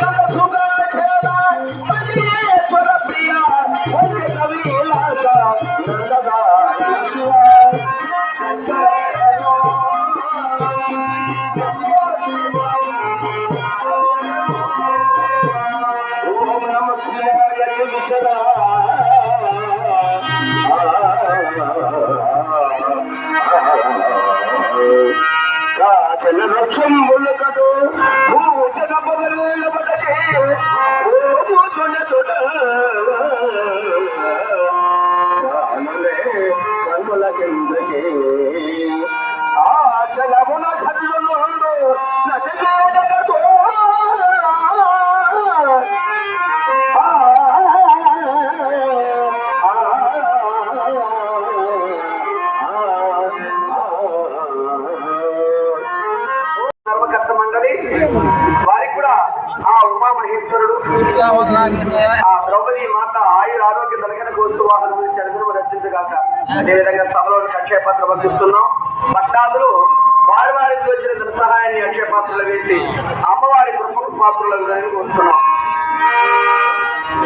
ندا سُگھ کيلا منجي కాచల రక్షంబులు కదు భూషణ పగలు బడకే ధర్మకర్త వారికి కూడా ఆ ఉమామహేశ్వరుడు ఆ ద్రౌపది మాత ఆయుర ఆరోగ్య దళకన గోత్సవాహనం చరిత్రను రచించగాక అదేవిధంగా సభలో అక్షయపత్రం పంపిస్తున్నాం పట్టాదులు వారి వారికి వచ్చిన ధన సహాయాన్ని అక్షయ పాత్రలు వేసి అమ్మవారి కృపకు పాత్రలు కోరుతున్నాం.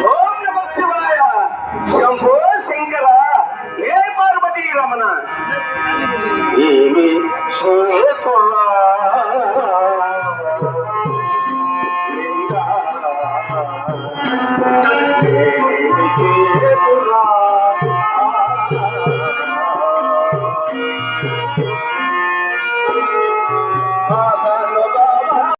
ఓం నమ శివాయ. శంభో శంకర. ఏ పార్వతీ రమణ. ఏమి చేతులా Baba